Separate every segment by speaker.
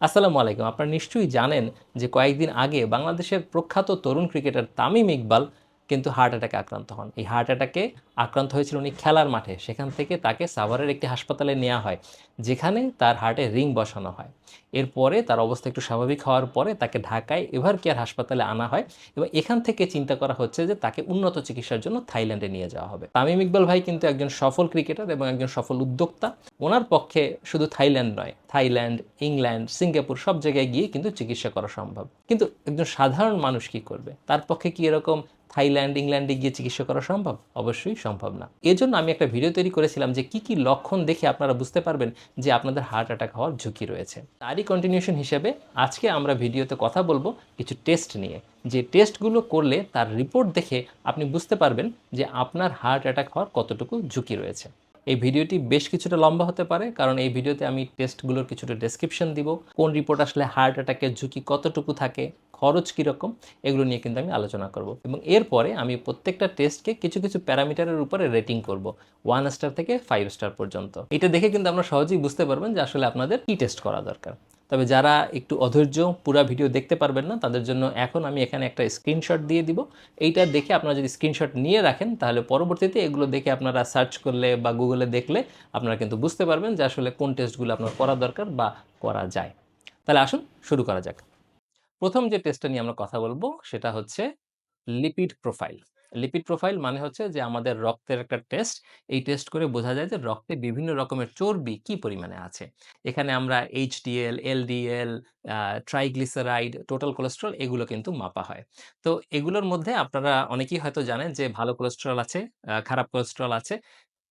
Speaker 1: আসসালামু আলাইকুম। আপনারা নিশ্চয়ই জানেন যে কয়েকদিন আগে বাংলাদেশের প্রখ্যাত তরুণ ক্রিকেটার তামিম ইকবাল কিন্তু হার্ট অ্যাটাকে আক্রান্ত হন। এই হার্ট অ্যাটাকে আক্রান্ত হয়েছিল উনি খেলার মাঠে। সেখান থেকে তাকে সাভারের একটি হাসপাতালে নেওয়া হয়, যেখানে তার হার্টে রিং বসানো হয়। এরপরে তার অবস্থা একটু স্বাভাবিক হওয়ার পরে তাকে ঢাকায় এভার কেয়ার হাসপাতালে আনা হয় এবং এখান থেকে চিন্তা করা হচ্ছে যে তাকে উন্নত চিকিৎসার জন্য থাইল্যান্ডে নিয়ে যাওয়া হবে। তামিম ইকবাল ভাই কিন্তু একজন সফল ক্রিকেটার এবং একজন সফল উদ্যোক্তা। ওনার পক্ষে শুধু থাইল্যান্ড নয়, থাইল্যান্ড, ইংল্যান্ড, সিঙ্গাপুর সব জায়গায় গিয়ে কিন্তু চিকিৎসা করা সম্ভব। কিন্তু একজন সাধারণ মানুষ কি করবে? তার পক্ষে কি এরকম থাইল্যান্ড, ইংল্যান্ডে গিয়ে চিকিৎসা করা সম্ভব? অবশ্যই সম্ভব না। এজন্য আমি একটা ভিডিও তৈরি করেছিলাম যে কি কি লক্ষণ দেখে আপনারা বুঝতে পারবেন যে আপনাদের হার্ট অ্যাটাক হওয়ার ঝুঁকি রয়েছে। তারই কন্টিনিউশন হিসেবে আজকে আমরা ভিডিওতে কথা বলব কিছু টেস্ট নিয়ে। যে টেস্টগুলো করলে তার রিপোর্ট দেখে আপনি বুঝতে পারবেন যে আপনার হার্ট অ্যাটাক হওয়ার কতটুকু ঝুঁকি রয়েছে। এই ভিডিওটি বেশ কিছুটা লম্বা হতে পারে, কারণ এই ভিডিওতে আমি টেস্টগুলোর কিছুটা ডেসক্রিপশন দিব, কোন রিপোর্ট আসলে হার্ট অ্যাটাকের ঝুঁকি কতটুকু থাকে, খরচ কীরকম, এগুলো নিয়ে কিন্তু আমি আলোচনা করব। এবং এরপরে আমি প্রত্যেকটা টেস্টকে কিছু কিছু প্যারামিটারের উপরে রেটিং করব ওয়ান স্টার থেকে ফাইভ স্টার পর্যন্ত। এটা দেখে কিন্তু আমরা সহজেই বুঝতে পারবেন যে আসলে আপনাদের কী টেস্ট করা দরকার। তবে যারা একটু অধৈর্য, পুরা ভিডিও দেখতে পারবেন না, তাদের জন্য এখন আমি এখানে একটা স্ক্রিনশট দিয়ে দিব। এইটা দেখে আপনারা যদি স্ক্রিনশট নিয়ে রাখেন, তাহলে পরবর্তীতে এগুলো দেখে আপনারা সার্চ করলে বা গুগলে দেখলে আপনারা কিন্তু বুঝতে পারবেন যে আসলে কোন টেস্টগুলো আপনার করা দরকার বা করা যায়। তাহলে আসুন, শুরু করা যাক। প্রথম যে টেস্টটা নিয়ে আমরা কথা বলব, সেটা হচ্ছে লিপিড প্রোফাইল লিপিড প্রোফাইল মানে হচ্ছে যে আমাদের রক্তের একটা টেস্ট এই টেস্ট করে বোঝা যায় যে রক্তে বিভিন্ন রকমের চর্বি কি পরিমাণে আছে। এখানে আমরা HDL LDL triglyceride total cholesterol এগুলো কিন্তু মাপা হয়। তো এগুলোর মধ্যে আপনারা অনেকেই হয়তো জানেন যে ভালো কোলেস্ট্রল আছে খারাপ কোলেস্ট্রল আছে।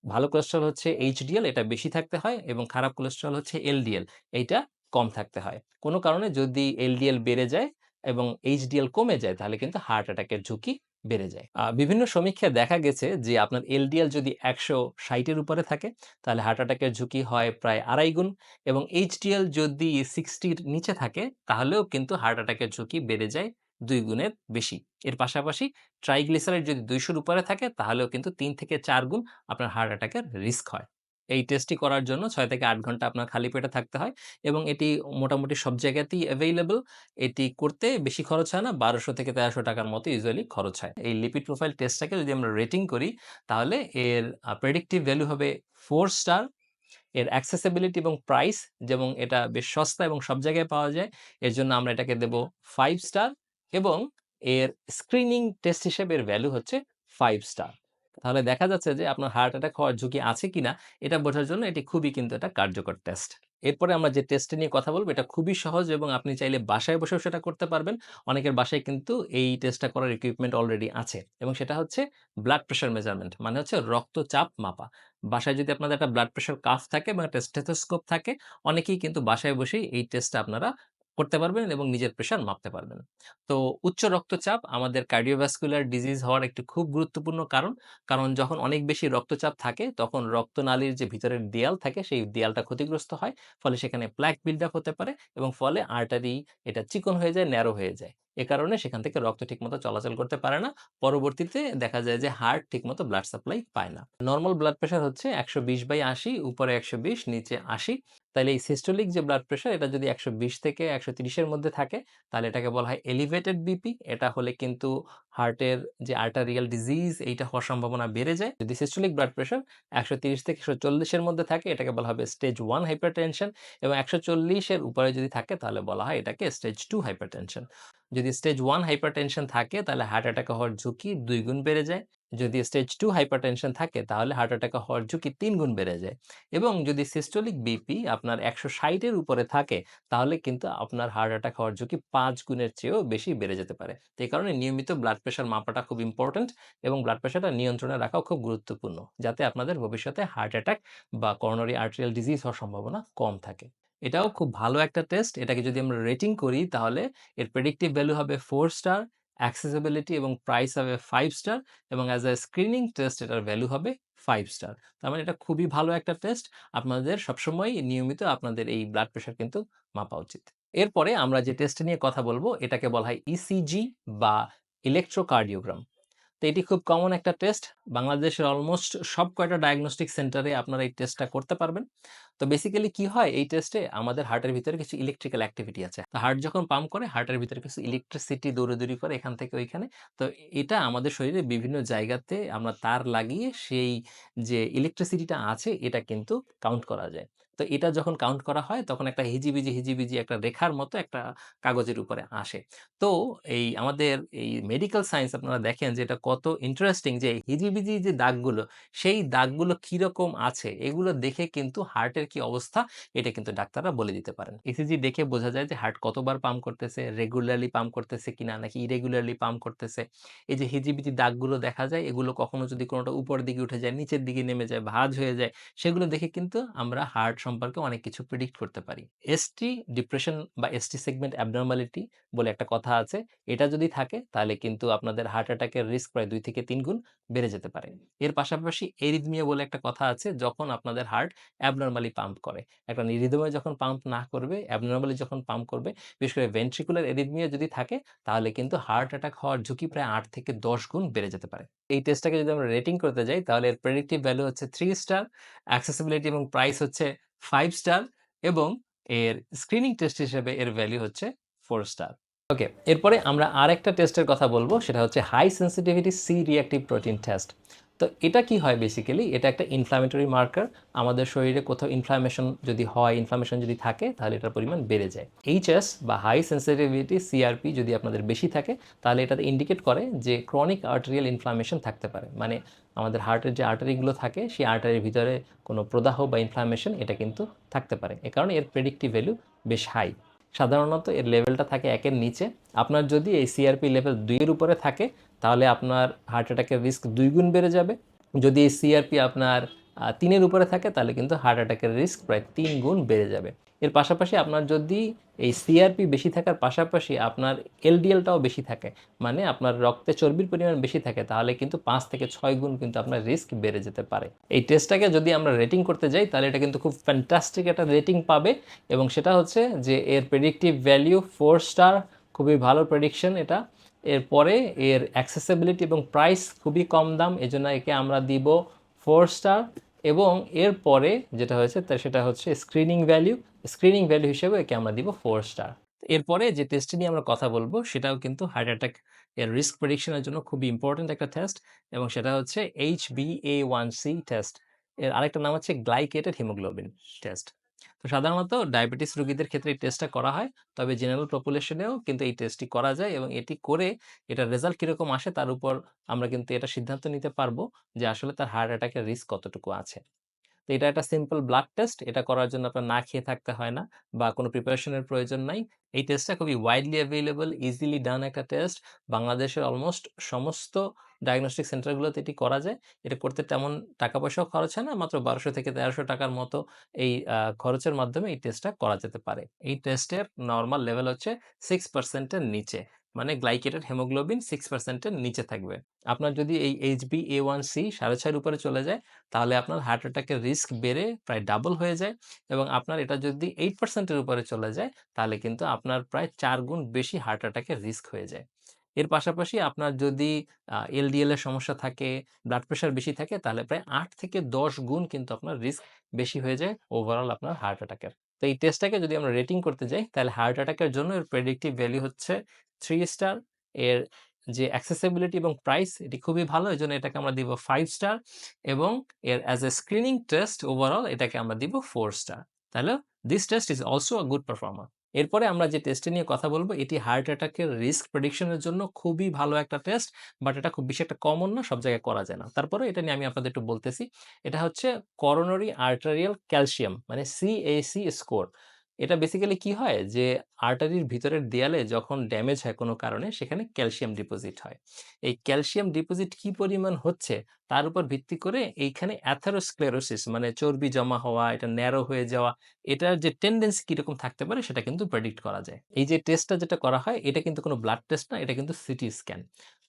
Speaker 1: ভালো কোলেস্ট্রল হচ্ছে এইচডিএল এটা বেশি থাকতে হয় এবং খারাপ কোলেস্ট্রল হচ্ছে এলডিএল এইটা কম থাকতে হয়। কোনো কারণে যদি এলডিএল বেড়ে যায় এবং এইচডিএল কমে যায়, তাহলে কিন্তু হার্ট অ্যাটাকের ঝুঁকি বেড়ে যায়। বিভিন্ন সমীক্ষায় দেখা গেছে যে, আপনার এলডিএল যদি একশো ষাটের উপরে থাকে, তাহলে হার্ট অ্যাটাকের ঝুঁকি হয় প্রায় আড়াই গুণ এবং এইচডিএল যদি সিক্সটির নিচে থাকে, তাহলেও কিন্তু হার্ট অ্যাটাকের ঝুঁকি বেড়ে যায় দুই গুণের বেশি। এর পাশাপাশি ট্রাইগ্লিসারাইড যদি দুইশোর উপরে থাকে, তাহলেও কিন্তু তিন থেকে চার গুণ আপনার হার্ট অ্যাটাকের রিস্ক হয়। এই টেস্টটি করার জন্য ছয় থেকে আট ঘণ্টা আপনার খালি পেটে থাকতে হয় এবং এটি মোটামুটি সব জায়গাতেই অ্যাভেইলেবল এটি করতে বেশি খরচ হয় না, বারোশো থেকে তেরোশো টাকার মতো ইউজুয়ালি খরচ হয়। এই লিপিড প্রোফাইল টেস্টটাকে যদি আমরা রেটিং করি, তাহলে এর প্রেডিক্টিভ ভ্যালু হবে ফোর স্টার এর অ্যাক্সেসিবিলিটি এবং প্রাইস যেমন এটা বেশ সস্তা এবং সব জায়গায় পাওয়া যায়, এর জন্য আমরা এটাকে দেব ফাইভ স্টার এবং এর স্ক্রিনিং টেস্ট হিসেবে এর ভ্যালু হচ্ছে ফাইভ স্টার তাহলে দেখা যাচ্ছে যে আপনার হার্ট অ্যাটাক হওয়ার ঝুঁকি আছে কিনা, এটা বোঝার জন্য এটি খুবই কিন্তু একটা কার্যকর টেস্ট এরপরে আমরা যে টেস্ট নিয়ে কথা বলব, এটা খুবই সহজ এবং আপনি চাইলে বাসায় বসেও সেটা করতে পারবেন। অনেকের বাসায় কিন্তু এই টেস্টটা করার ইকুইপমেন্ট অলরেডি আছে এবং সেটা হচ্ছে ব্লাড প্রেশার মেজারমেন্ট মানে হচ্ছে রক্তচাপ মাপা। বাসায় যদি আপনাদের একটা ব্লাড প্রেশার কাফ থাকে এবং একটা স্টেথোস্কোপ থাকে, অনেকেই কিন্তু বাসায় বসেই এই টেস্টটা আপনারা করতে পারবেন এবং নিজের প্রেশার মাপতে পারবেন। তো উচ্চ রক্তচাপ আমাদের কার্ডিওভাস্কুলার ডিজিজ হওয়ার একটি খুব গুরুত্বপূর্ণ কারণ। কারণ যখন অনেক বেশি রক্তচাপ থাকে, তখন রক্তনালীর যে ভিতরের দেয়াল থাকে, সেই দেয়ালটা ক্ষতিগ্রস্ত হয়। ফলে সেখানে প্ল্যাক বিল্ড আপ হতে পারে এবং ফলে আর্টারি এটা চিকন হয়ে যায় ন্যারো হয়ে যায়। এ কারণে সেখান থেকে রক্ত ঠিকমতো চলাচল করতে পারে না। পরবর্তীতে দেখা যায় যে হার্ট ঠিকমতো ব্লাড সাপ্লাই পায় না। নর্মাল ব্লাড প্রেশার হচ্ছে একশো বিশ বাই আশি, উপরে একশো বিশ, নিচে আশি। তাহলে এই সিস্টোলিক যে ব্লাড প্রেশার এটা যদি একশো বিশ থেকে একশো তিরিশের মধ্যে থাকে তাহলে এটাকে বলা হয় এলিভেটেড বিপি এটা হলে কিন্তু হার্টের যে আর্টারিয়াল ডিজিজ, এইটা হওয়ার সম্ভাবনা বেড়ে যায়। যদি সিস্টোলিক ব্লাড প্রেশার একশো তিরিশ থেকে একশো চল্লিশের মধ্যে থাকে, এটাকে বলা হবে স্টেজ ওয়ান হাইপার টেনশন এবং একশো চল্লিশের উপরে যদি থাকে, তাহলে বলা হয় এটাকে স্টেজ টু হাইপার টেনশন যদি স্টেজ ওয়ান হাইপার টেনশন থাকে, তাহলে হার্ট অ্যাটাক হওয়ার ঝুঁকি দুই গুণ বেড়ে যায়। যদি স্টেজ টু হাইপারটেনশন থাকে, তাহলে হার্ট অ্যাটাক হওয়ার ঝুঁকি তিন গুণ বেড়ে যায়। এবং যদি সিস্টোলিক বিপি আপনার একশো ষাটের উপরে থাকে, তাহলে কিন্তু আপনার হার্ট অ্যাটাক হওয়ার ঝুঁকি পাঁচ গুণের চেয়েও বেশি বেড়ে যেতে পারে। তো এই কারণে নিয়মিত ব্লাড প্রেশার মাপাটা খুব ইম্পর্ট্যান্ট এবং ব্লাড প্রেশারটা নিয়ন্ত্রণে রাখাও খুব গুরুত্বপূর্ণ, যাতে আপনাদের ভবিষ্যতে হার্ট অ্যাটাক বা করোনারি আর্টেরিয়াল ডিজিজ হওয়ার সম্ভাবনা কম থাকে। এটাও খুব ভালো একটা টেস্ট এটাকে যদি আমরা রেটিং করি, তাহলে এর প্রেডিক্টিভ ভ্যালু হবে ফোর স্টার অ্যাক্সেসিবিলিটি এবং প্রাইস হবে ফাইভ স্টার এবং অ্যাজ আ স্ক্রিনিং টেস্ট এটার ভ্যালু হবে ফাইভ স্টার তার মানে এটা খুবই ভালো একটা টেস্ট আপনাদের সবসময় নিয়মিত আপনাদের এই ব্লাড প্রেশার কিন্তু মাপা উচিত। এরপরে আমরা যে টেস্ট নিয়ে কথা বলব, এটাকে বলা হয় ইসিজি বা ইলেকট্রোকার্ডিওগ্রাম তো এটি খুব কমন একটা টেস্ট বাংলাদেশের অলমোস্ট সব কয়টা ডায়াগনস্টিক সেন্টারে আপনারা এই টেস্টটা করতে পারবেন। তো বেসিক্যালি কি হয়, এই টেস্টে আমাদের হার্টের ভিতরে কিছু ইলেকট্রিক্যাল অ্যাক্টিভিটি আছে। তো হার্ট যখন পাম্প করে হার্টের ভিতরে কিছু ইলেকট্রিসিটি দৌড়াদৌড়ি করে এখান থেকে ওইখানে। তো এটা আমাদের শরীরে বিভিন্ন জায়গাতে আমরা তার লাগিয়ে সেই যে ইলেকট্রিসিটিটা আছে, এটা কিন্তু কাউন্ট করা যায়। তো এটা যখন কাউন্ট করা হয়, তখন একটা হিজিবিজি হিজিবিজি একটা রেখার মতো একটা কাগজের উপরে আসে। তো এই আমাদের এই মেডিকেল সায়েন্স আপনারা দেখেন যে এটা কত ইন্টারেস্টিং যে হিজিবিজি যে দাগগুলো, সেই দাগগুলো কীরকম আছে, এগুলো দেখে কিন্তু হার্টের কি অবস্থা, এটা কিন্তু ডাক্তাররা বলে দিতে পারেন। ইসিজি দেখে বোঝা যায় যে হার্ট কতবার পাম্প করতেছে রেগুলারলি পাম্প করতেছে কিনা নাকি ইরেগুলারলি পাম্প করতেছে। এই যে হিজিবিজি দাগগুলো দেখা যায়, এগুলো কখনো যদি কোনোটা উপর দিকে উঠে যায়, নিচের দিকে নেমে যায়, ভাজ হয়ে যায়, সেগুলো দেখে কিন্তু আমরা হার্ট সম্পর্কে অনেক কিছু প্রেডিক্ট করতে পারি। এসটি ডিপ্রেশন বা এসটি সেগমেন্ট অ্যাবনর্মালিটি বলে একটা কথা আছে, এটা যদি থাকে তাহলে কিন্তু আপনাদের হার্ট অ্যাটাকের রিস্ক প্রায় দুই থেকে তিন গুণ বেড়ে যেতে পারে। এর পাশাপাশি এরিদমিয়া বলে একটা কথা আছে, যখন আপনাদের হার্ট অ্যাবনর্মালি পাম্প করে। একটা রিদমে যখন পাম্প না করবে অ্যাবনর্মালি যখন পাম্প করবে, বিশেষ করে ভেন্ট্রিকুলার এরিদমিয়া যদি থাকে, তাহলে কিন্তু হার্ট অ্যাটাক হওয়ার ঝুঁকি প্রায় আট থেকে দশ গুণ বেড়ে যেতে পারে। এই টেস্টটাকে যদি আমরা রেটিং করতে যাই, তাহলে এর প্রেডিক্টিভ ভ্যালু হচ্ছে থ্রি স্টার অ্যাক্সেসিবিলিটি এবং প্রাইস হচ্ছে ফাইভ স্টার এবং এর স্ক্রিনিং টেস্ট হিসেবে এর ভ্যালু হচ্ছে ফোর স্টার ওকে এরপরে আমরা আর একটা টেস্টের কথা বলব, সেটা হচ্ছে high sensitivity C reactive protein test তো এটা কি হয় বেসিক্যালি এটা একটা ইনফ্লামেটরি মার্কার আমাদের শরীরে কোথাও ইনফ্লামেশন যদি হয় ইনফ্লামেশন যদি থাকে, তাহলে এটার পরিমাণ বেড়ে যায়। এইচএস বা হাই সেন্সিটিভিটি সিআরপি যদি আপনাদের বেশি থাকে, তাহলে এটাতে ইন্ডিকেট করে যে ক্রনিক আর্টারিয়াল ইনফ্লামেশন থাকতে পারে। মানে আমাদের হার্টের যে আর্টারিগুলো থাকে, সেই আর্টারির ভিতরে কোনো প্রদাহ বা ইনফ্লামেশন এটা কিন্তু থাকতে পারে। এ কারণে এর প্রেডিক্টিভ ভ্যালু বেশ হাই সাধারণত এর লেভেলটা থাকে একের নিচে। আপনার যদি এই সিআরপি লেভেল দুইয়ের উপরে থাকে, তাহলে আপনার হার্ট অ্যাটাকের রিস্ক দুই গুণ বেড়ে যাবে। যদি এই সিআরপি আপনার তিনের উপরে থাকে, তাহলে কিন্তু হার্ট অ্যাটাকের রিস্ক প্রায় তিন গুণ বেড়ে যাবে। এর পাশাপাশি আপনার যদি এই সিআরপি বেশি থাকার পাশাপাশি আপনার এলডিএলটাও বেশি থাকে মানে আপনার রক্তে চর্বির পরিমাণ বেশি থাকে, তাহলে কিন্তু পাঁচ থেকে ছয় গুণ কিন্তু আপনার রিস্ক বেড়ে যেতে পারে। এই টেস্টটাকে যদি আমরা রেটিং করতে যাই, তাহলে এটা কিন্তু খুব ফ্যান্টাস্টিক একটা রেটিং পাবে এবং সেটা হচ্ছে যে এর প্রেডিক্টিভ ভ্যালিউ ফোর স্টার খুবই ভালো প্রেডিকশন এটা। এরপরে এর অ্যাক্সেসিবিলিটি এবং প্রাইস খুবই কম দাম, এজন্য একে আমরা দিব ফোর স্টার এবং এরপরে যেটা হয়েছে, তা সেটা হচ্ছে স্ক্রিনিং ভ্যালু স্ক্রিনিং ভ্যালু হিসেবে একে আমরা দিব ফোর স্টার এরপরে যে টেস্টটি নিয়ে আমরা কথা বলব, সেটাও কিন্তু হার্ট অ্যাটাক এর রিস্ক প্রেডিকশনের জন্য খুবই ইম্পর্টেন্ট একটা টেস্ট এবং সেটা হচ্ছে H B A one C test এর আরেকটা নাম হচ্ছে গ্লাইকেটেড হিমোগ্লোবিন টেস্ট তো সাধারণত ডায়াবেটিস রোগীদের ক্ষেত্রে এই টেস্টটা করা হয়। তবে জেনারেল পপুলেশনেও কিন্তু এই টেস্টটি করা যায় এবং এটি করে এটার রেজাল্ট কীরকম আসে তার উপর আমরা কিন্তু এটা সিদ্ধান্ত নিতে পারব যে আসলে তার হার্ট অ্যাটাকের রিস্ক কতটুকু আছে। তো এটা একটা সিম্পল ব্লাড টেস্ট এটা করার জন্য আপনার না খেয়ে থাকতে হয় না বা কোনো প্রিপারেশনের প্রয়োজন নাই। এই টেস্টটা খুবই ওয়াইডলি অ্যাভেলেবল ইজিলি ডান একটা টেস্ট বাংলাদেশের অলমোস্ট সমস্ত ডায়াগনস্টিক সেন্টারগুলোতে এটি করা যায়। এটা করতে তেমন টাকা পয়সাও খরচ হয় না, মাত্র বারোশো থেকে তেরোশো টাকার মতো এই খরচের মাধ্যমে এই টেস্টটা করা যেতে পারে। এই টেস্টের নর্মাল লেভেল হচ্ছে সিক্স পার্সেন্টের নিচে। মানে গ্লাইকেটেড হেমোগ্লোবিন সিক্স পার্সেন্টের নিচে থাকবে। আপনার যদি এই H B A one C সাড়ে ছয়ের উপরে চলে যায়, তাহলে আপনার হার্ট অ্যাটাকের রিস্ক বেড়ে প্রায় ডাবল হয়ে যায় এবং আপনার এটা যদি এইট পার্সেন্টের উপরে চলে যায়, তাহলে কিন্তু আপনার প্রায় চার গুণ বেশি হার্ট অ্যাটাকের রিস্ক হয়ে যায়। এর পাশাপাশি আপনার যদি এলডিএল এর সমস্যা থাকে ব্লাড প্রেশার বেশি থাকে, তাহলে প্রায় আট থেকে দশ গুণ কিন্তু আপনার রিস্ক বেশি হয়ে যায় ওভারঅল আপনার হার্ট অ্যাটাকের তো এই টেস্টটাকে যদি আমরা রেটিং করতে যাই, তাহলে হার্ট অ্যাটাকের জন্য এর প্রেডিক্টিভ ভ্যালু হচ্ছে থ্রি স্টার এর যে অ্যাক্সেসিবিলিটি এবং প্রাইস এটি খুবই ভালো এই জন্য এটাকে আমরা দিব ফাইভ স্টার এবং এর as a screening test overall এটাকে আমরা দিব ফোর স্টার তাহলে this test is also a good performer এরপরে আমরা যে টেস্টে নিয়ে কথা বলব, এটি হার্ট অ্যাটাকের রিস্ক প্রেডিকশনের জন্য খুবই ভালো একটা টেস্ট বাট এটা খুব বেশি একটা কমন না, সব জায়গায় করা যায় না। তারপরে এটা নিয়ে আমি আপনাদের একটু বলতেছি, এটা হচ্ছে করোনারি আর্টারিয়াল ক্যালসিয়াম মানে সিএসি স্কোর এটা বেসিক্যালি কি হয়? যে আর্টারির ভিতরের দেয়ালে যখন ড্যামেজ হয় কোনো কারণে, সেখানে ক্যালসিয়াম ডিপোজিট হয়। এই ক্যালসিয়াম ডিপোজিট কি পরিমাণ হচ্ছে? তার উপর ভিত্তি করে এইখানে অ্যাথারোস্ক্লেরোসিস মানে চর্বি জমা হওয়া, এটা ন্যারো হয়ে যাওয়া, এটার যে টেন্ডেন্সি কীরকম থাকতে পারে সেটা কিন্তু প্রেডিক্ট করা যায়। এই যে টেস্টটা যেটা করা হয়, এটা কিন্তু কোনো ব্লাড টেস্ট না, এটা কিন্তু সিটি স্ক্যান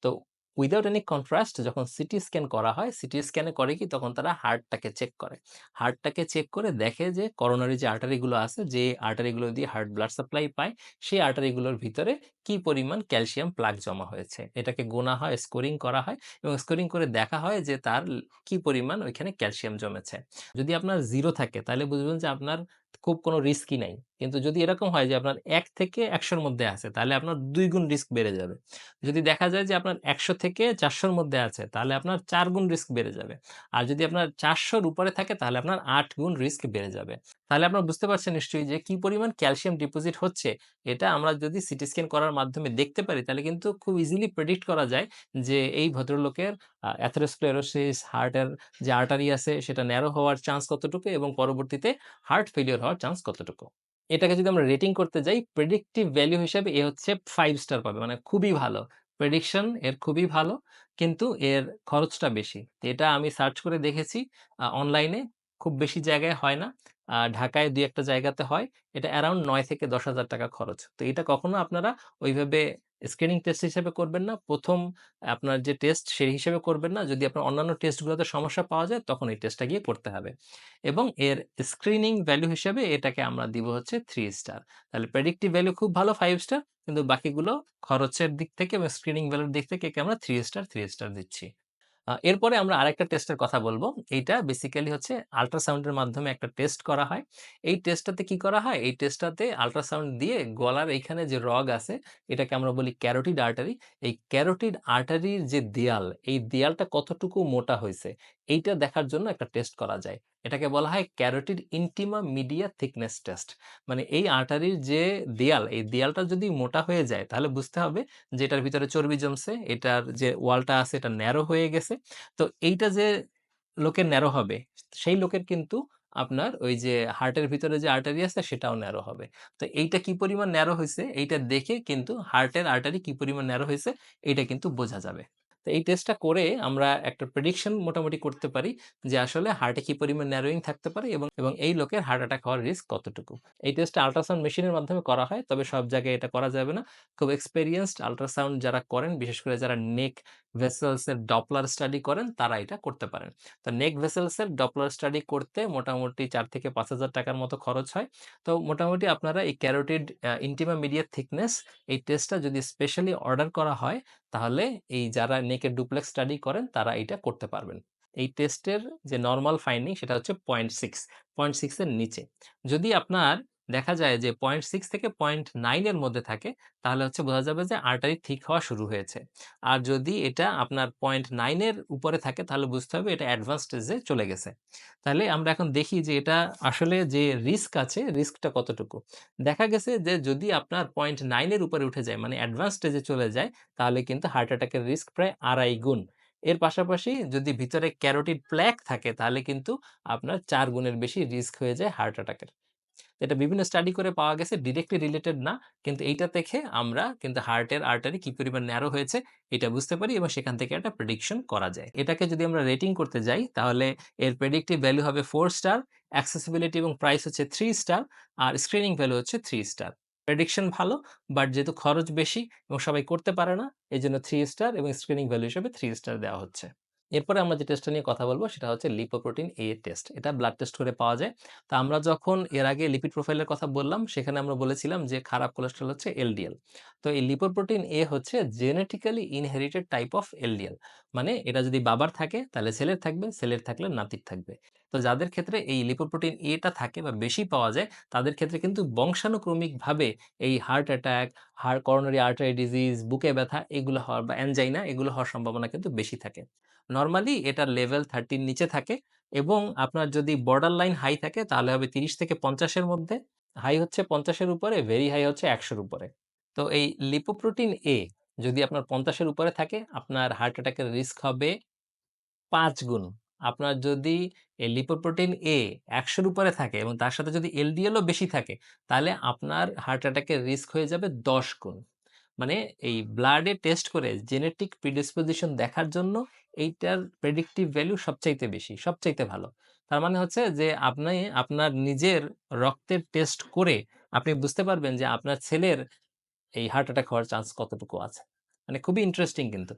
Speaker 1: তো উইদাউট এনি কন্ট্রাস্ট যখন সিটি স্ক্যান করা হয় সিটি স্ক্যানে করে কি? তখন তারা হার্টটাকে চেক করে। হার্টটাকে চেক করে দেখে যে করোনারি যে আর্টারিগুলো আছে, যে আর্টারিগুলো দিয়ে হার্ট ব্লাড সাপ্লাই পায়, সেই আর্টারিগুলোর ভিতরে কি পরিমাণ ক্যালসিয়াম প্লাগ জমা হয়েছে? এটাকে গোনা হয় স্কোরিং করা হয় এবং স্কোরিং করে দেখা হয় যে তার কি পরিমাণ ওইখানে ক্যালসিয়াম জমেছে। যদি আপনার জিরো থাকে তাহলে বুঝবেন যে আপনার খুব কোনো রিস্কই নাই। কিন্তু যদি এরকম হয় যে আপনার এক থেকে একশোর মধ্যে আছে, তাহলে আপনার দুই গুণ রিস্ক বেড়ে যাবে। যদি দেখা যায় যে আপনার একশো থেকে চারশোর মধ্যে আছে, তাহলে আপনার চার গুণ রিস্ক বেড়ে যাবে। আর যদি আপনার চারশোর উপরে থাকে, তাহলে আপনার আট গুণ রিস্ক বেড়ে যাবে। তাহলে আপনার বুঝতে পারছেন নিশ্চয়ই যে কি পরিমাণ ক্যালসিয়াম ডিপোজিট হচ্ছে? এটা আমরা যদি সিটি স্ক্যান করার মাধ্যমে দেখতে পারি, তাহলে কিন্তু খুব ইজিলি প্রেডিক্ট করা যায় যে এই ভদ্রলোকের অ্যাথেরোস্ক্লেরোসিস হার্টের যে আর্টারি আছে, সেটা ন্যারো হওয়ার চান্স কতটুকু এবং পরবর্তীতে হার্ট ফেলিওর হওয়ার চান্স কতটুকু? এটাকে যদি আমরা রেটিং করতে যাই প্রেডিক্টিভ ভ্যালু হিসাবে এ হচ্ছে ফাইভ স্টার পাবে মানে খুবই ভালো। প্রেডিকশন এর খুবই ভালো, কিন্তু এর খরচটা বেশি। এটা আমি সার্চ করে দেখেছি অনলাইনে খুব বেশি জায়গায় হয় না। ঢাকায় দুই একটা জায়গাতে হয়। এটা অ্যারাউন্ড নয় থেকে দশ হাজার টাকা খরচ। তো এটা কখনো আপনারা ওইভাবে স্ক্রিনিং টেস্ট হিসেবে করবেন না। প্রথম আপনার যে টেস্ট সেই হিসেবে করবেন না। যদি আপনার অন্যান্য টেস্টগুলোতে সমস্যা পাওয়া যায়, তখন এই টেস্টটা গিয়ে করতে হবে। এবং এর স্ক্রিনিং ভ্যালু হিসেবে এটাকে আমরা দিব হচ্ছে থ্রি স্টার তাহলে প্রেডিক্টিভ ভ্যালু খুব ভালো ফাইভ স্টার কিন্তু বাকিগুলো খরচের দিক থেকে এবং স্ক্রিনিং ভ্যালুর দিক থেকে একে আমরা থ্রি স্টার থ্রি স্টার দিচ্ছি। এরপরে আমরা আরেকটা টেস্টের কথা বলব এইটা বেসিক্যালি হচ্ছে আল্ট্রাসাউন্ডের মাধ্যমে একটা টেস্ট করা হয়। এই টেস্টটাতে কি করা হয়? এই টেস্টটাতে আল্ট্রাসাউন্ড দিয়ে গলার এইখানে যে রগ আছে, এটাকে আমরা বলি ক্যারোটিড আর্টারি। এই ক্যারোটিড আর্টারির যে দেয়াল, এই দেয়ালটা কতটুকু মোটা হয়েছে এইটা দেখার জন্য একটা টেস্ট করা যায়। এটাকে বলা হয় carotid intima media thickness test. মানে এই আর্টারির যে দেয়াল, এই দেয়ালটা যদি মোটা হয়ে যায়, তাহলে বুঝতে হবে যে এটার ভিতরে চর্বি জমছে, এটার যে ওয়ালটা আছে এটা ন্যারো হয়ে গেছে। তো এইটা যে লোকের ন্যারো হবে, সেই লোকের কিন্তু আপনার ওই যে হার্টের ভিতরে যে আর্টারি আছে সেটাও ন্যারো হবে। তো এইটা কি পরিমাণ ন্যারো হয়েছে এইটা দেখে কিন্তু হার্টের আর্টারি কি পরিমাণ ন্যারো হয়েছে এইটা কিন্তু বোঝা যাবে। তো এই টেস্টটা করে আমরা একটা প্রেডিকশন মোটামুটি করতে পারি যে আসলে হার্টে কি পরিমাণ ন্যারোয়িং থাকতে পারে এবং এবং এই লোকের হার্ট অ্যাটাক হওয়ার রিস্ক কতটুকু। এই টেস্টটা আলট্রাসাউন্ড মেশিনের মাধ্যমে করা হয়। তবে সব জায়গায় এটা করা যাবে না। খুব এক্সপেরিয়েন্সড আলট্রাসাউন্ড যারা করেন, বিশেষ করে যারা নেক ভেসেলস এর ডপলার স্টাডি করেন, তারা এটা করতে পারেন। তো নেক ভেসেলস এর ডপলার স্টাডি করতে মোটামুটি চার থেকে ৫,০০০ টাকার মতো খরচ হয়। তো মোটামুটি আপনারা এই ক্যারোটিড ইন্টিমা মিডিয়া থিকনেস এই টেস্টটা যদি স্পেশালি অর্ডার করা হয়, তাহলে এই যারা নেকের ডুপ্লেক্স স্টাডি করেন, তারা এইটা করতে পারবেন। এই টেস্টের যে নর্মাল ফাইন্ডিং সেটা হচ্ছে পয়েন্ট সিক্স পয়েন্ট সিক্সের নিচে। যদি আপনার দেখা যায় যে 0.6 থেকে পয়েন্ট নাইনের মধ্যে থাকে, তাহলে হচ্ছে বোঝা যাবে যে আর্টারি ঠিক হওয়া শুরু হয়েছে। আর যদি এটা আপনার পয়েন্ট নাইনের উপরে থাকে তাহলে বুঝতে হবে এটা অ্যাডভান্স স্টেজে চলে গেছে। তাহলে আমরা এখন দেখি যে এটা আসলে যে রিস্ক আছে, রিস্কটা কতটুকু? দেখা গেছে যে যদি আপনার পয়েন্ট নাইনের উপরে উঠে যায় মানে অ্যাডভান্স স্টেজে চলে যায়, তাহলে কিন্তু হার্ট অ্যাটাকের রিস্ক প্রায় ২.৫ গুণ। এর পাশাপাশি যদি ভিতরে ক্যারোটিড প্ল্যাক থাকে তাহলে কিন্তু আপনার চার গুণের বেশি রিস্ক হয়ে যায় হার্ট অ্যাটাকের। এটা বিভিন্ন স্টাডি করে পাওয়া গেছে ডিরেক্টলি রিলেটেড না। কিন্তু এইটা দেখে আমরা কিন্তু হার্টের আর্টারি কি পরিমাণ ন্যারো হয়েছে এটা বুঝতে পারি এবং সেখান থেকে একটা প্রেডিকশন করা যায়। এটাকে যদি আমরা রেটিং করতে যাই তাহলে এর প্রেডিক্টিভ ভ্যালু হবে ফোর স্টার, অ্যাক্সেসিবিলিটি এবং প্রাইস হচ্ছে থ্রি স্টার আর স্ক্রিনিং ভ্যালু হচ্ছে থ্রি স্টার। প্রেডিকশন ভালো বাট যেহেতু খরচ বেশি এবং সবাই করতে পারে না, এই জন্য থ্রি স্টার এবং স্ক্রিনিং ভ্যালু হিসেবে থ্রি স্টার দেওয়া হচ্ছে। এরপরে আমরা যে টেস্টটা নিয়ে কথা বলব সেটা হচ্ছে লিপোপ্রোটিন এ টেস্ট। এটা ব্লাড টেস্ট করে পাওয়া যায়। তো আমরা যখন এর আগে লিপিড প্রোফাইলের কথা বললাম, সেখানে আমরা বলেছিলাম যে খারাপ কোলেস্ট্রল হচ্ছে এলডিএল। তো এই লিপোপ্রোটিন এ হচ্ছে genetically inherited type of LDL. মানে এটা যদি বাবার থাকে তাহলে ছেলের থাকবে, ছেলের থাকলে নাতির থাকবে। তো যাদের ক্ষেত্রে এই লিপোপ্রোটিন এটা থাকে বা বেশি পাওয়া যায়, তাদের ক্ষেত্রে কিন্তু বংশানুক্রমিকভাবে এই heart attack, heart coronary artery disease, বুকে ব্যথা এগুলো হওয়ার বা অ্যানজাইনা এগুলো হওয়ার সম্ভাবনা কিন্তু বেশি থাকে। নরমালি এটার লেভেল 30 র নিচে থাকে এবং আপনার যদি বর্ডার লাইন হাই থাকে তাহলে হবে 30 থেকে পঞ্চাশের মধ্যে। হাই হচ্ছে পঞ্চাশের উপরে, ভেরি হাই হচ্ছে একশোর উপরে। তো এই লিপোপ্রোটিন এ যদি আপনার পঞ্চাশের উপরে থাকে, আপনার হার্ট অ্যাটাকের রিস্ক হবে পাঁচ গুণ। আপনার যদি এই লিপোপ্রোটিন এ একশোর উপরে থাকে এবং তার সাথে যদি এলডিএলও বেশি থাকে, তাহলে আপনার হার্ট অ্যাটাকের রিস্ক হয়ে যাবে ১০ গুণ। মানে এই ব্লাডে টেস্ট করে জেনেটিক প্রিডিসপোজিশন দেখার জন্য এইটার প্রেডিক্টিভ ভ্যালু সবচাইতে বেশি, সবচাইতে ভালো। তার মানে হচ্ছে যে আপনি আপনার নিজের রক্তের টেস্ট করে আপনি বুঝতে পারবেন যে আপনার ছেলের এই হার্ট অ্যাটাক হওয়ার চান্স কতটুকু আছে। মানে খুবই ইন্টারেস্টিং কিন্তু।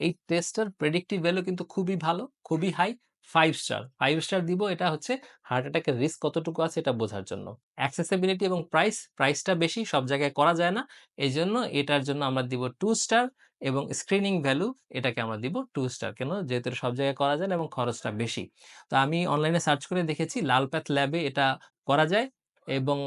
Speaker 1: এই টেস্টটার প্রেডিক্টিভ ভ্যালু কিন্তু খুবই ভালো খুবই high five star five star দিব এটা হচ্ছে হার্ট অ্যাটাকের রিস্ক কতটুকু আছে এটা বোঝার জন্য। অ্যাক্সেসিবিলিটি এবং প্রাইস প্রাইসটা বেশি, সব জায়গায় করা যায় না। এই জন্য এটার জন্য আমরা দিব টু স্টার এবং স্ক্রিনিং ভ্যালু এটাকে আমরা দিব টু স্টার কেন? যেহেতু সব জায়গায় করা যায় না এবং খরচটা বেশি। তো আমি অনলাইনে সার্চ করে দেখেছি লালপ্যাথ ল্যাবে এটা করা যায় এবং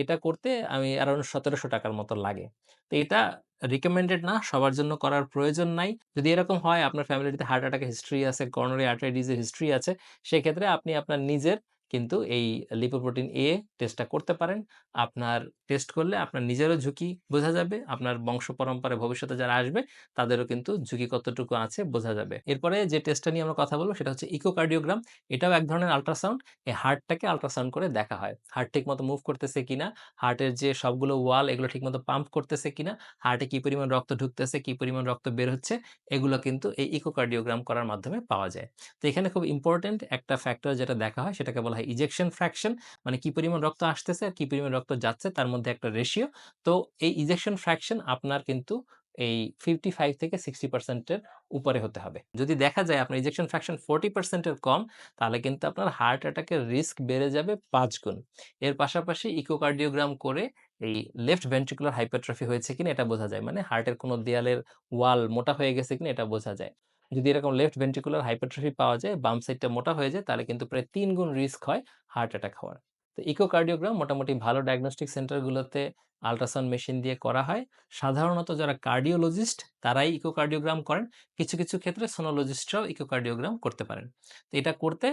Speaker 1: এটা করতে আমি অ্যারাউন্ড সতেরোশো টাকার মতো লাগে। তো এটা রিকমেন্ডেড না, সবার জন্য করার প্রয়োজন নাই। যদি এরকম হয়, আপনার ফ্যামিলিতে হার্ট অ্যাটাকের হিস্ট্রি আছে করোনারি ডিজের হিস্ট্রি আছে, সেক্ষেত্রে আপনি আপনার নিজের কিন্তু এই লিপোপ্রোটিন এ টেস্টটা করতে পারেন। আপনার টেস্ট করলে আপনার নিজেরও ঝুঁকি বোঝা যাবে, আপনার বংশ পরম্পরায় ভবিষ্যতে যারা আসবে, তাদেরও কিন্তু ঝুঁকি কতটুকু আছে বোঝা যাবে। এরপরে যে টেস্টটা নিয়ে আমরা কথা বলব, সেটা হচ্ছে ইকোকার্ডিওগ্রাম এটাও এক ধরনের আল্ট্রাসাউন্ড এই হার্টটাকে আল্ট্রাসাউন্ড করে দেখা হয়। হার্ট ঠিক মতো মুভ করতেছে কিনা হার্টের যে সবগুলো ওয়াল এগুলো ঠিক মতো পাম্প করতেছে কিনা হার্টে কি পরিমাণ রক্ত ঢুকতেছে, কি পরিমাণ রক্ত বের হচ্ছে, এগুলো কিন্তু এই ইকোকার্ডিওগ্রাম করার মাধ্যমে পাওয়া যায়। তো এখানে খুব ইম্পর্টেন্ট একটা ফ্যাক্টর যেটা দেখা হয়, সেটাকে বলা হয়। ইজেকশন ফ্র্যাকশন মানে কি পরিমাণ রক্ত আসতেছে আর কি পরিমাণ রক্ত যাচ্ছে তার মধ্যে একটা রেশিও তো এই ইজেকশন ফ্র্যাকশন আপনার কিন্তু এই ফিফটি ফাইভ থেকে সিক্সটি পার্সেন্টের উপরে হতে হবে। যদি দেখা যায় আপনার ইজেকশন ফ্র্যাকশন ফোর্টি পার্সেন্টের কম তাহলে কিন্তু আপনার হার্ট অ্যাটাকের রিস্ক বেড়ে যাবে পাঁচ গুণ। এর পাশাপাশি ইকোকার্ডিওগ্রাম করে এই লেফট ভেন্ট্রিকুলার হাইপারট্রফি হয়েছে কিনা এটা বোঝা যায়। মানে হার্টের কোনো দেয়ালের ওয়াল মোটা হয়ে গেছে কিনা এটা বোঝা যায়। যদি এরকম লেফট ভেন্ট্রিকুলার হাইপারট্রফি পাওয়া যায়, বাম সাইডটা মোটা হয়ে যায়, তাহলে কিন্তু প্রায় তিন গুণ রিস্ক হয় হার্ট অ্যাটাক হওয়ার। তো ইকোকার্ডিওগ্রাম মোটামুটি ভালো ডায়াগনস্টিক সেন্টারগুলোতে আল্ট্রাসাউন্ড মেশিন দিয়ে করা হয়। সাধারণত যারা কার্ডিওলজিস্ট তারাই ইকোকার্ডিওগ্রাম করেন। কিছু কিছু ক্ষেত্রে সোনোলজিস্টরাও ইকোকার্ডিওগ্রাম করতে পারেন। তো এটা করতে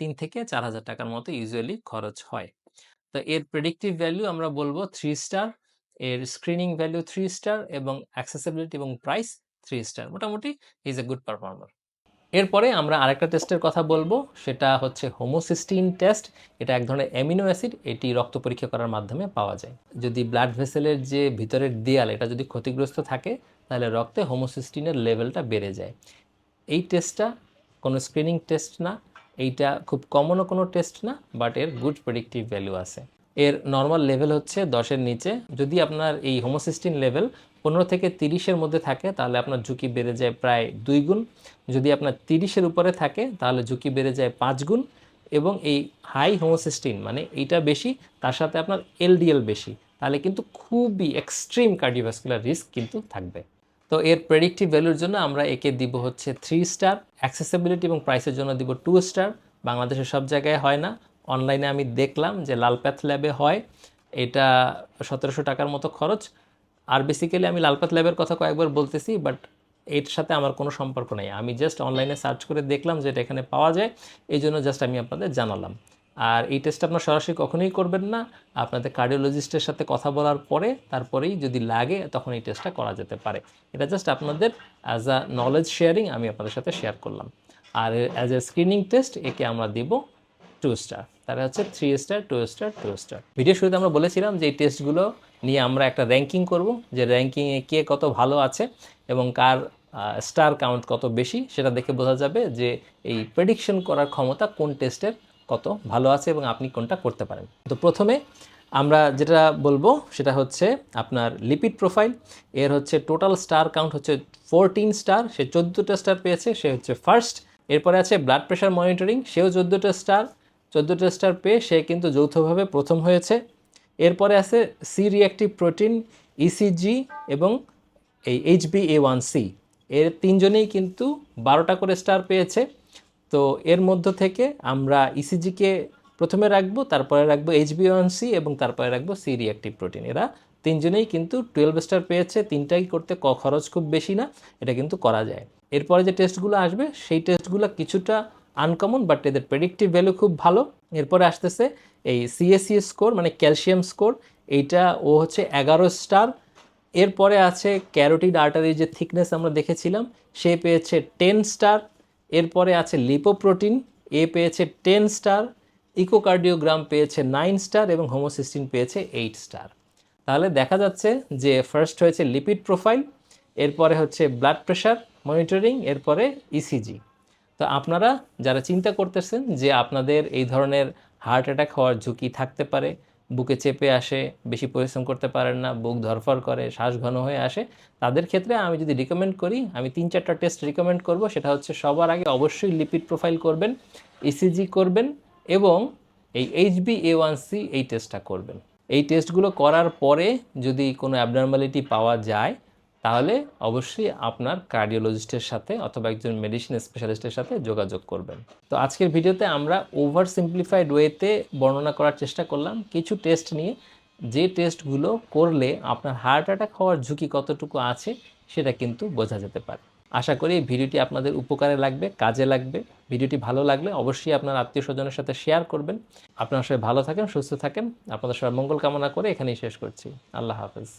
Speaker 1: তিন থেকে চার হাজার টাকার মতো ইউজুয়ালি খরচ হয়। তো এর প্রেডিক্টিভ ভ্যালু আমরা বলব থ্রি স্টার এর স্ক্রিনিং ভ্যালু থ্রি স্টার এবং অ্যাক্সেসিবিলিটি এবং প্রাইস থ্রি স্টার মোটামুটি ইজ এ গুড পারফর্মার এরপরে আমরা আরেকটা টেস্টের কথা বলব, সেটা হচ্ছে হোমোসিস্টিন টেস্ট এটা এক ধরনের অ্যামিনো অ্যাসিড এটি রক্ত পরীক্ষা করার মাধ্যমে পাওয়া যায়। যদি ব্লাড ভেসেলের যে ভিতরের দেয়াল, এটা যদি ক্ষতিগ্রস্ত থাকে, তাহলে রক্তে হোমোসিস্টিনের লেভেলটা বেড়ে যায়। এই টেস্টটা কোনো স্ক্রিনিং টেস্ট না, এইটা খুব কমনও কোনো টেস্ট না বাট এর গুড প্রেডিক্টিভ ভ্যালু আছে। এর নর্মাল লেভেল হচ্ছে দশের নিচে। যদি আপনার এই হোমোসিস্টিন লেভেল পনেরো থেকে তিরিশের মধ্যে থাকে, তাহলে আপনার ঝুঁকি বেড়ে যায় প্রায় দুই গুণ। যদি আপনার তিরিশের উপরে থাকে, তাহলে ঝুঁকি বেড়ে যায় পাঁচ গুণ। এবং এই হাই হোমোসিস্টিন মানে এইটা বেশি, তার সাথে আপনার এলডিএল বেশি, তাহলে কিন্তু খুবই এক্সট্রিম কার্ডিওভাস্কুলার রিস্ক কিন্তু থাকবে। তো এর প্রেডিক্টিভ ভ্যালুর জন্য আমরা একে দিব হচ্ছে থ্রি স্টার অ্যাক্সেসিবিলিটি এবং প্রাইসের জন্য দিব টু স্টার বাংলাদেশের সব জায়গায় হয় না। অনলাইনে আমি দেখলাম যে লালপ্যাথ ল্যাবে হয়, এটা সতেরোশো টাকার মতো খরচ। আর বেসিক্যালি আমি লালপাত ল্যাবের কথা কয়েকবার বলতেছি বাট এর সাথে আমার কোনো সম্পর্ক নেই। আমি জাস্ট অনলাইনে সার্চ করে দেখলাম যে এটা এখানে পাওয়া যায়, এই জন্য জাস্ট আমি আপনাদের জানালাম। আর এই টেস্ট আপনার সরাসরি কখনোই করবেন না। আপনাদের কার্ডিওলজিস্টের সাথে কথা বলার পরে, তারপরেই যদি লাগে, তখন এই টেস্টটা করা যেতে পারে। এটা জাস্ট আপনাদের অ্যাজ আ নলেজ শেয়ারিং আমি আপনাদের সাথে শেয়ার করলাম। আর অ্যাজ এ স্ক্রিনিং টেস্ট একে আমরা দিব টু স্টার তারা হচ্ছে three star two star two star video শুরুতে আমরা বলেছিলাম যে এই টেস্টগুলো নিয়ে আমরা একটা র্যাঙ্কিং করব, যে র্যাঙ্কিংয়ে কে কত ভালো আছে এবং কার স্টার কাউন্ট কত বেশি, সেটা দেখে বোঝা যাবে যে এই প্রেডিকশন করার ক্ষমতা কোন টেস্টের কত ভালো আছে এবং আপনি কোনটা করতে পারেন। তো প্রথমে আমরা যেটা বলব সেটা হচ্ছে আপনার লিপিড প্রোফাইল এর হচ্ছে টোটাল স্টার কাউন্ট হচ্ছে ফোরটিন স্টার সে চোদ্দোটা স্টার পেয়েছে, সে হচ্ছে ফার্স্ট এরপরে আছে ব্লাড প্রেশার মনিটরিং সেও চোদ্দোটা স্টার চোদ্দোটা স্টার পেয়ে সে কিন্তু যৌথভাবে প্রথম হয়েছে। এরপরে আছে সি রিয়াক্টিভ প্রোটিন ইসিজি এবং এই এইচবি এ ওয়ান সি এর তিনজনেই কিন্তু বারোটা করে স্টার পেয়েছে। তো এর মধ্য থেকে আমরা ইসিজিকে প্রথমে রাখব, তারপরে রাখব এইচবি ওয়ান সি এবং তারপরে রাখব সি রিঅ্যাক্টিভ প্রোটিন এরা তিনজনেই কিন্তু টুয়েলভ স্টার পেয়েছে। তিনটাই করতে ক খরচ খুব বেশি না, এটা কিন্তু করা যায়। এরপরে যে টেস্টগুলো আসবে, সেই টেস্টগুলো কিছুটা আনকমন বাট এদের প্রেডিক্টিভ ভ্যালু খুব ভালো। এরপরে আসতেছে এই সিএসসি স্কোর মানে ক্যালসিয়াম স্কোর এইটা ও হচ্ছে এগারো স্টার এরপরে আছে ক্যারোটিড আর্টারির যে থিকনেস আমরা দেখেছিলাম, সে পেয়েছে টেন স্টার এরপরে আছে লিপোপ্রোটিন এ পেয়েছে টেন স্টার ইকোকার্ডিওগ্রাম পেয়েছে নাইন স্টার এবং হোমোসিস্টিন পেয়েছে এইট স্টার তাহলে দেখা যাচ্ছে যে ফার্স্ট হয়েছে লিপিড প্রোফাইল এরপরে হচ্ছে ব্লাড প্রেশার মনিটরিং এরপরে ইসিজি তো আপনারা যারা চিন্তা করতেছেন যে আপনাদের এই ধরনের হার্ট অ্যাটাক হওয়ার ঝুঁকি থাকতে পারে, বুকে চেপে আসে, বেশি পরিশ্রম করতে পারেন না, বুক ধরফর করে, শ্বাস ঘন হয়ে আসে, তাদের ক্ষেত্রে আমি যদি রিকমেন্ড করি, আমি তিন চারটা টেস্ট রিকমেন্ড করব, সেটা হচ্ছে সবার আগে অবশ্যই লিপিড প্রোফাইল করবেন ইসিজি করবেন এবং এই এইচবি এ ওয়ান সি এই টেস্টটা করবেন। এই টেস্টগুলো করার পরে যদি কোনো অ্যাবনর্মালিটি পাওয়া যায় তাহলে অবশ্যই আপনার কার্ডিওলজিস্টের সাথে অথবা একজন মেডিসিন স্পেশালিস্টের সাথে যোগাযোগ করবেন। তো আজকের ভিডিওতে আমরা ওভার সিম্পলিফাইড ওয়েতে বর্ণনা করার চেষ্টা করলাম। কিছু টেস্ট নিয়ে যে টেস্টগুলো করলে আপনার হার্ট অ্যাটাক হওয়ার ঝুঁকি কতটুকু আছে সেটা কিন্তু বোঝা যেতে পারে। আশা করি ভিডিওটি আপনাদের উপকারে লাগবে, কাজে লাগবে। ভিডিওটি ভালো লাগলে অবশ্যই আপনার আত্মীয় স্বজনের সাথে শেয়ার করবেন। আপনার সবাই ভালো থাকেন, সুস্থ থাকেন। আপনাদের সবাই মঙ্গল কামনা করে এখানেই শেষ করছি। আল্লাহ হাফেজ।